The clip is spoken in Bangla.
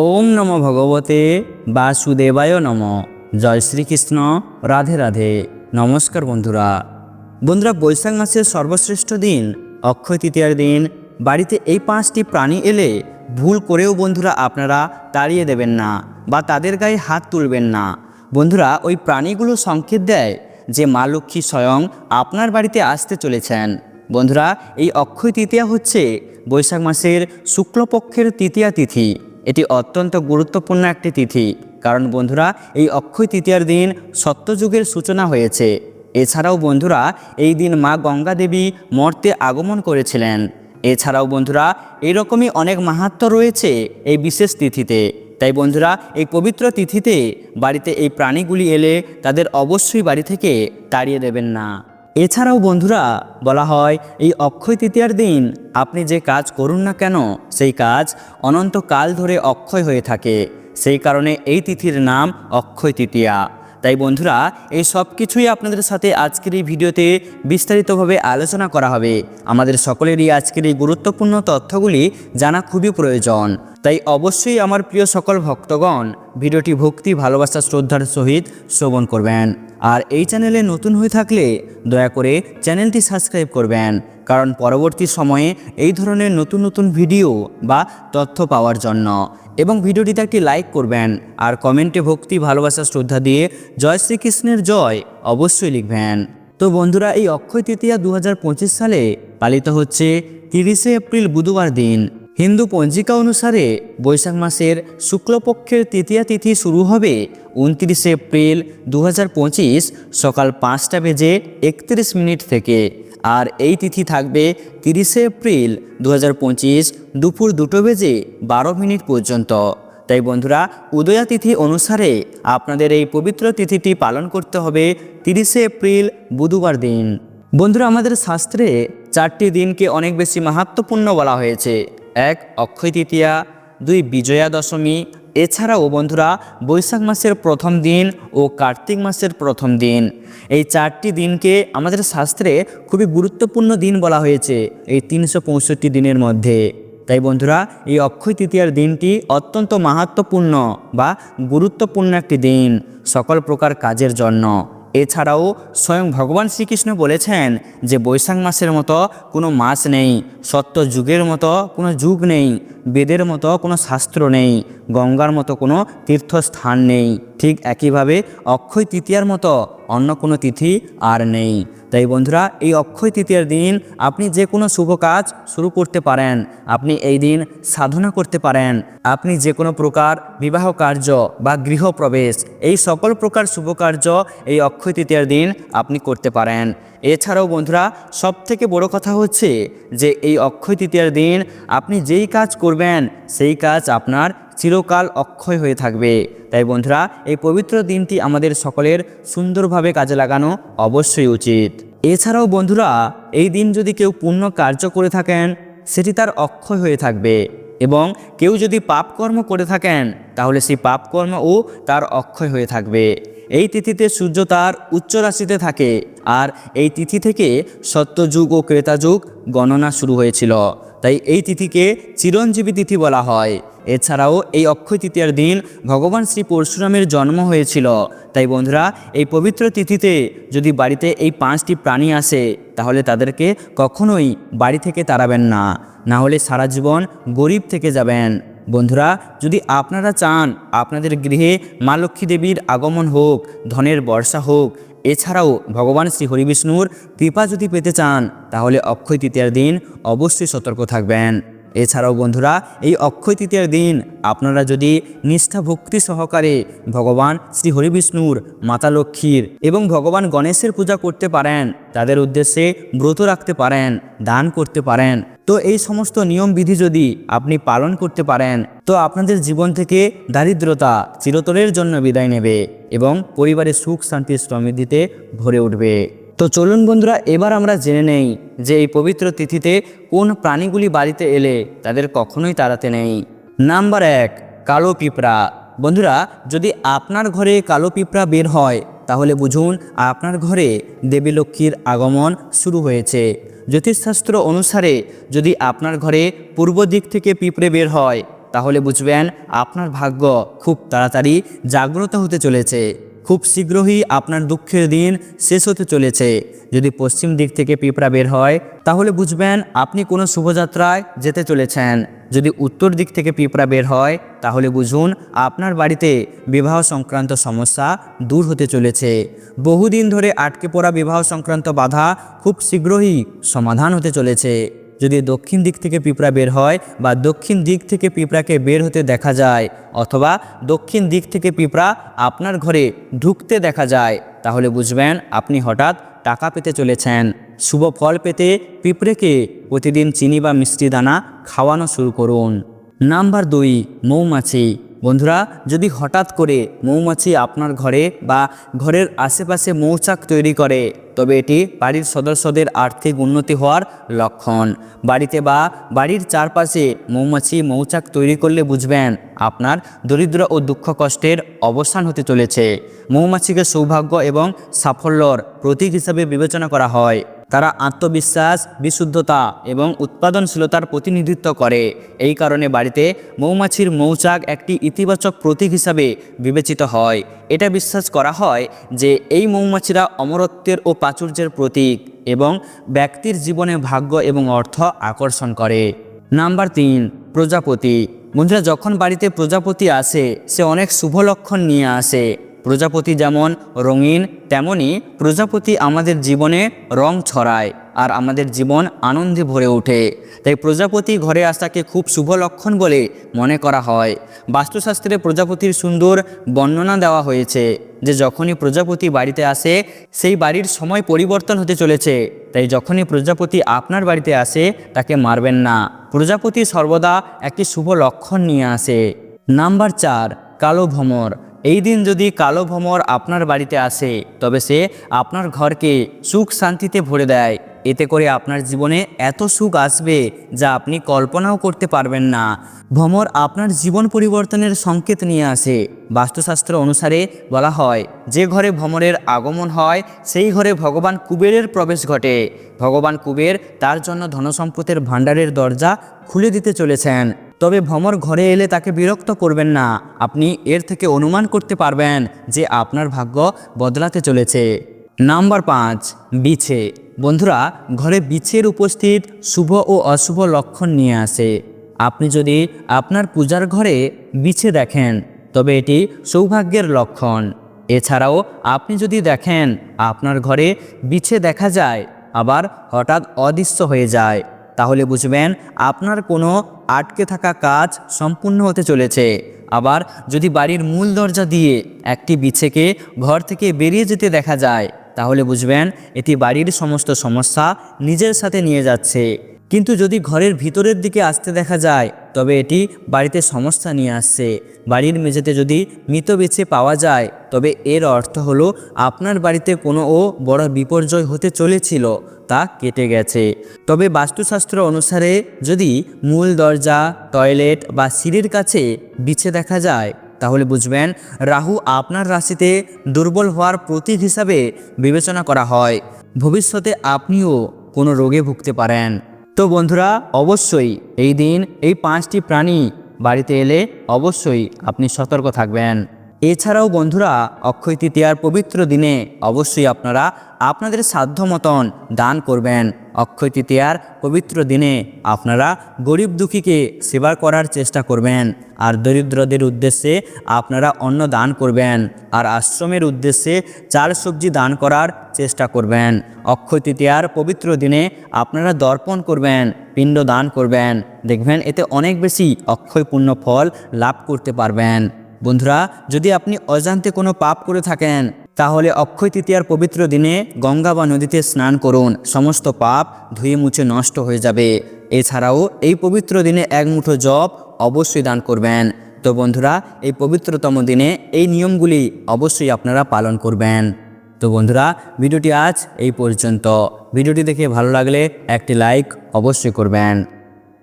ওম নম ভগবতে বাসুদেবায় নম। জয় শ্রীকৃষ্ণ। রাধে রাধে। নমস্কার বন্ধুরা। বন্ধুরা, বৈশাখ মাসের সর্বশ্রেষ্ঠ দিন, অক্ষয় তৃতীয়ার দিন। বাড়িতে এই পাঁচটি প্রাণী এলে ভুল করেও বন্ধুরা আপনারা তাড়িয়ে দেবেন না বা তাদের গায়ে হাত তুলবেন না। বন্ধুরা, ওই প্রাণীগুলো সংকেত দেয় যে মা লক্ষ্মী স্বয়ং আপনার বাড়িতে আসতে চলেছেন। বন্ধুরা, এই অক্ষয় তৃতীয়া হচ্ছে বৈশাখ মাসের শুক্লপক্ষের তৃতীয়া তিথি। এটি অত্যন্ত গুরুত্বপূর্ণ একটি তিথি। কারণ বন্ধুরা, এই অক্ষয় তৃতীয়ার দিন সত্যযুগের সূচনা হয়েছে। এছাড়াও বন্ধুরা, এই দিন মা গঙ্গা দেবী মর্তে আগমন করেছিলেন। এছাড়াও বন্ধুরা, এরকমই অনেক মাহাত্ম্য রয়েছে এই বিশেষ তিথিতে। তাই বন্ধুরা, এই পবিত্র তিথিতে বাড়িতে এই প্রাণীগুলি এলে তাদের অবশ্যই বাড়ি থেকে তাড়িয়ে দেবেন না। এছাড়াও বন্ধুরা, বলা হয়, এই অক্ষয় তৃতীয়ার দিন আপনি যে কাজ করুন না কেন, সেই কাজ অনন্তকাল ধরে অক্ষয় হয়ে থাকে। সেই কারণে এই তিথির নাম অক্ষয় তৃতীয়া। তাই বন্ধুরা, এই সব কিছুই আপনাদের সাথে আজকের এই ভিডিওতে বিস্তারিতভাবে আলোচনা করা হবে। আমাদের সকলেরই আজকের এই গুরুত্বপূর্ণ তথ্যগুলি জানা খুবই প্রয়োজন। তাই অবশ্যই আমার প্রিয় সকল ভক্তগণ, ভিডিওটি ভক্তি, ভালোবাসা, শ্রদ্ধার সহিত শ্রবণ করবেন। আর এই চ্যানেলে নতুন হয়ে থাকলে দয়া করে চ্যানেলটি সাবস্ক্রাইব করবেন। কারণ পরবর্তী সময়ে এই ধরনের নতুন নতুন ভিডিও বা তথ্য পাওয়ার জন্য। এবং ভিডিওটিতে একটি লাইক করবেন আর কমেন্টে ভক্তি, ভালোবাসা, শ্রদ্ধা দিয়ে জয় শ্রীকৃষ্ণের জয় অবশ্যই লিখবেন। তো বন্ধুরা, এই অক্ষয় তৃতীয়া দু হাজার পঁচিশ সালে পালিত হচ্ছে তিরিশে এপ্রিল বুধবার দিন। হিন্দু পঞ্জিকা অনুসারে বৈশাখ মাসের শুক্লপক্ষের তৃতীয়া তিথি শুরু হবে উনত্রিশে এপ্রিল দু হাজার পঁচিশ সকাল পাঁচটা বেজে একত্রিশ মিনিট থেকে। আর এই তিথি থাকবে তিরিশে এপ্রিল দু হাজার পঁচিশ দুপুর দুটো বেজে বারো মিনিট পর্যন্ত। তাই বন্ধুরা, উদয়া তিথি অনুসারে আপনাদের এই পবিত্র তিথিটি পালন করতে হবে তিরিশে এপ্রিল বুধবার দিন। বন্ধুরা, আমাদের শাস্ত্রে চারটি দিনকে অনেক বেশি মাহাত্মপূর্ণ বলা হয়েছে। এক, অক্ষয় তৃতীয়া, দুই, বিজয়া দশমী এছাড়াও বন্ধুরা, বৈশাখ মাসের প্রথম দিন ও কার্তিক মাসের প্রথম দিন। এই চারটি দিনকে আমাদের শাস্ত্রে খুবই গুরুত্বপূর্ণ দিন বলা হয়েছে এই তিনশো পঁয়ষট্টি দিনের মধ্যে। তাই বন্ধুরা, এই অক্ষয় তৃতীয়ার দিনটি অত্যন্ত মাহাত্মপূর্ণ বা গুরুত্বপূর্ণ একটি দিন সকল প্রকার কাজের জন্য। এছাড়াও স্বয়ং ভগবান শ্রীকৃষ্ণ বলেছেন যে বৈশাখ মাসের মতো কোনো মাস নেই সত্য যুগের মতো কোনো যুগ নেই, বেদের মতো কোনো শাস্ত্র নেই, গঙ্গার মতো কোনো তীর্থস্থান নেই। ঠিক একইভাবে অক্ষয় তৃতীয়ার মতো অন্য কোনো তিথি আর নেই। তাই বন্ধুরা, এই অক্ষয় তৃতীয়ার দিন আপনি যে কোনো শুভ কাজ শুরু করতে পারেন। আপনি এই দিন সাধনা করতে পারেন। আপনি যে কোনো প্রকার বিবাহ কার্য বা গৃহপ্রবেশ, এই সকল প্রকার শুভ কার্য এই অক্ষয় তৃতীয়ার দিন আপনি করতে পারেন। এছাড়াও বন্ধুরা সব থেকে বড় কথা হচ্ছে যে এই অক্ষয় তৃতীয়ার দিন আপনি যেই কাজ করবেন, সেই কাজ আপনার চিরকাল অক্ষয় হয়ে থাকবে। তাই বন্ধুরা, এই পবিত্র দিনটি আমাদের সকলের সুন্দরভাবে কাজে লাগানো অবশ্যই উচিত। এছাড়াও বন্ধুরা, এই দিন যদি কেউ পুণ্য কার্য করে থাকেন, সেটি তার অক্ষয় হয়ে থাকবে। এবং কেউ যদি পাপকর্ম করে থাকেন, তাহলে সেই পাপকর্মও তার অক্ষয় হয়ে থাকবে। এই তিথিতে সূর্য তার উচ্চ রাশিতে থাকে। আর এই তিথি থেকে সত্যযুগ ও ক্রেতাযুগ গণনা শুরু হয়েছিল। তাই এই তিথিকে চিরঞ্জীবী তিথি বলা হয়। এছাড়াও এই অক্ষয় তৃতীয়ার দিন ভগবান শ্রী পরশুরামের জন্ম হয়েছিল। তাই বন্ধুরা, এই পবিত্র তিথিতে যদি বাড়িতে এই পাঁচটি প্রাণী আসে, তাহলে তাদেরকে কখনোই বাড়ি থেকে তাড়াবেন না। না হলে সারা জীবন গরিব থেকে যাবেন। বন্ধুরা, যদি আপনারা চান আপনাদের গৃহে মা লক্ষ্মী দেবীর আগমন হোক, ধনের বর্ষা হোক, এছাড়াও ভগবান শ্রী হরিবিষ্ণুর কৃপা যদি পেতে চান, তাহলে অক্ষয় তৃতীয়ার দিন অবশ্যই সতর্ক থাকবেন। এছাড়াও বন্ধুরা, এই অক্ষয় তৃতীয়ার দিন আপনারা যদি নিষ্ঠা ভক্তি সহকারে ভগবান শ্রী হরিবিষ্ণুর মাতা লক্ষ্মীর এবং ভগবান গণেশের পূজা করতে পারেন, তাদের উদ্দেশ্যে ব্রত রাখতে পারেন, দান করতে পারেন, তো এই সমস্ত নিয়ম বিধি যদি আপনি পালন করতে পারেন, তো আপনাদের জীবন থেকে দারিদ্রতা চিরতরের জন্য বিদায় নেবে এবং পরিবারের সুখ শান্তি সমৃদ্ধিতে ভরে উঠবে। তো চলুন বন্ধুরা, এবার আমরা জেনে নেই যে এই পবিত্র তিথিতে কোন প্রাণীগুলি বাড়িতে এলে তাদের কখনোই তাড়াতে নেই। নাম্বার এক, কালো পিঁপড়া। বন্ধুরা, যদি আপনার ঘরে কালো পিঁপড়া বের হয়, তাহলে বুঝুন আপনার ঘরে দেবী লক্ষ্মীর আগমন শুরু হয়েছে। জ্যোতিষশাস্ত্র অনুসারে যদি আপনার ঘরে পূর্ব দিক থেকে পিঁপড়ে বের হয়, তাহলে বুঝবেন আপনার ভাগ্য খুব তাড়াতাড়ি জাগ্রত হতে চলেছে। খুব শীঘ্রই আপনার দুঃখের দিন শেষ হতে চলেছে। যদি পশ্চিম দিক থেকে পিঁপড়া বের হয়, তাহলে বুঝবেন আপনি কোনো শুভযাত্রায় যেতে চলেছেন। যদি উত্তর দিক থেকে পিঁপড়া বের হয়, তাহলে বুঝুন আপনার বাড়িতে বিবাহ সংক্রান্ত সমস্যা দূর হতে চলেছে। বহুদিন ধরে আটকে পড়া বিবাহ সংক্রান্ত বাধা খুব শীঘ্রই সমাধান হতে চলেছে। যদি দক্ষিণ দিক থেকে পিঁপড়া বের হয় বা দক্ষিণ দিক থেকে পিঁপড়াকে বের হতে দেখা যায়, অথবা দক্ষিণ দিক থেকে পিঁপড়া আপনার ঘরে ঢুকতে দেখা যায়, তাহলে বুঝবেন আপনি হঠাৎ টাকা পেতে চলেছেন। শুভ ফল পেতে পিঁপড়েকে প্রতিদিন চিনি বা মিষ্টি দানা খাওয়ানো শুরু করুন। নাম্বার দুই, মৌমাছি। বন্ধুরা, যদি হঠাৎ করে মৌমাছি আপনার ঘরে বা ঘরের আশেপাশে মৌচাক তৈরি করে, তবে এটি বাড়ির সদস্যদের আর্থিক উন্নতি হওয়ার লক্ষণ। বাড়িতে বা বাড়ির চারপাশে মৌমাছি মৌচাক তৈরি করলে বুঝবেন আপনার দরিদ্র ও দুঃখ কষ্টের অবসান হতে চলেছে। মৌমাছিকে সৌভাগ্য এবং সাফল্যর প্রতীক হিসাবে বিবেচনা করা হয়। তারা আত্মবিশ্বাস, বিশুদ্ধতা এবং উৎপাদনশীলতার প্রতিনিধিত্ব করে। এই কারণে বাড়িতে মৌমাছির মৌচাক একটি ইতিবাচক প্রতীক হিসাবে বিবেচিত হয়। এটা বিশ্বাস করা হয় যে এই মৌমাছিরা অমরত্বের ও প্রাচুর্যের প্রতীক এবং ব্যক্তির জীবনে ভাগ্য এবং অর্থ আকর্ষণ করে। নাম্বার তিন, প্রজাপতি। বন্ধুরা, যখন বাড়িতে প্রজাপতি আসে, সে অনেক শুভ লক্ষণ নিয়ে আসে। প্রজাপতি যেমন রঙিন, তেমনি প্রজাপতি আমাদের জীবনে রং ছড়ায় আর আমাদের জীবন আনন্দে ভরে ওঠে। তাই প্রজাপতি ঘরে আসাকে খুব শুভ লক্ষণ বলে মনে করা হয়। বাস্তুশাস্ত্রে প্রজাপতির সুন্দর বর্ণনা দেওয়া হয়েছে যে যখনই প্রজাপতি বাড়িতে আসে, সেই বাড়ির সময় পরিবর্তন হতে চলেছে। তাই যখনই প্রজাপতি আপনার বাড়িতে আসে, তাকে মারবেন না। প্রজাপতি সর্বদা একটি শুভ লক্ষণ নিয়ে আসে। নাম্বার চার, কালো ভ্রমর। এই দিন যদি কালো ভ্রমর আপনার বাড়িতে আসে, তবে সে আপনার ঘরকে সুখ শান্তিতে ভরে দেয়। এতে করে আপনার জীবনে এত সুখ আসবে যা আপনি কল্পনাও করতে পারবেন না। ভ্রমর আপনার জীবন পরিবর্তনের সংকেত নিয়ে আসে। বাস্তুশাস্ত্র অনুসারে বলা হয়, যে ঘরে ভ্রমরের আগমন হয়, সেই ঘরে ভগবান কুবেরের প্রবেশ ঘটে। ভগবান কুবের তার জন্য ধনসম্পদের ভাণ্ডারের দরজা খুলে দিতে চলেছেন। তবে ভ্রমর ঘরে এলে তাকে বিরক্ত করবেন না। আপনি এর থেকে অনুমান করতে পারবেন যে আপনার ভাগ্য বদলাতে চলেছে। নাম্বার পাঁচ, বিছে। বন্ধুরা, ঘরে বিছের উপস্থিত শুভ ও অশুভ লক্ষণ নিয়ে আসে। আপনি যদি আপনার পূজার ঘরে বিছে দেখেন, তবে এটি সৌভাগ্যের লক্ষণ। এছাড়াও আপনি যদি দেখেন, আপনার ঘরে বিছে দেখা যায়, আবার হঠাৎ অদৃশ্য হয়ে যায়। তাহলে বুঝবেন আপনার কোনো আটকে থাকা কাজ সম্পূর্ণ হতে চলেছে। আবার যদি বাড়ির মূল দরজা দিয়ে একটি বিছেকে ঘর থেকে বেরিয়ে যেতে দেখা যায়, তাহলে বুঝবেন এটি বাড়ির সমস্ত সমস্যা নিজের সাথে নিয়ে যাচ্ছে। কিন্তু যদি ঘরের ভিতরের দিকে আসতে দেখা যায়, তবে এটি বাড়িতে সমস্যা নিয়ে আসছে। বাড়ির মেঝেতে যদি মৃত বেছে পাওয়া যায়, তবে এর অর্থ হলো আপনার বাড়িতে কোনো ও বড় বিপর্যয় হতে চলেছিল, তা কেটে গেছে। তবে বাস্তুশাস্ত্র অনুসারে যদি মূল দরজা, টয়লেট বা সিঁড়ির কাছে বিছে দেখা যায়, তাহলে বুঝবেন রাহু আপনার রাশিতে দুর্বল হওয়ার প্রতীক হিসাবে বিবেচনা করা হয়। ভবিষ্যতে আপনিও কোনো রোগে ভুগতে পারেন। তো বন্ধুরা অবশ্যই এই দিন এই পাঁচটি প্রাণী বাড়িতে এলে অবশ্যই আপনি সতর্ক থাকবেন। এছাড়াও বন্ধুরা, অক্ষয় তৃতীয়ার পবিত্র দিনে অবশ্যই আপনারা আপনাদের সাধ্য মতন দান করবেন। অক্ষয় তৃতীয়ার পবিত্র দিনে আপনারা গরিব দুঃখীকে সেবা করার চেষ্টা করবেন। আর দরিদ্রদের উদ্দেশ্যে আপনারা অন্ন দান করবেন। আর আশ্রমের উদ্দেশ্যে চাল সবজি দান করার চেষ্টা করবেন। অক্ষয় তৃতীয়ার পবিত্র দিনে আপনারা দর্পণ করবেন, পিণ্ড দান করবেন। দেখবেন এতে অনেক বেশি অক্ষয় পূর্ণ ফল লাভ করতে পারবেন। বন্ধুরা, যদি আপনি অজান্তে কোনো পাপ করে থাকেন, তাহলে অক্ষয় তৃতীয়ার পবিত্র দিনে গঙ্গা বা নদীতে স্নান করুন। সমস্ত পাপ ধুয়ে মুছে নষ্ট হয়ে যাবে। এছাড়াও এই পবিত্র দিনে এক মুঠো জপ অবশ্যই দান করবেন। তো বন্ধুরা, এই পবিত্রতম দিনে এই নিয়মগুলি অবশ্যই আপনারা পালন করবেন। তো বন্ধুরা, ভিডিওটি আজ এই পর্যন্ত। ভিডিওটি দেখে ভালো লাগলে একটি লাইক অবশ্যই করবেন।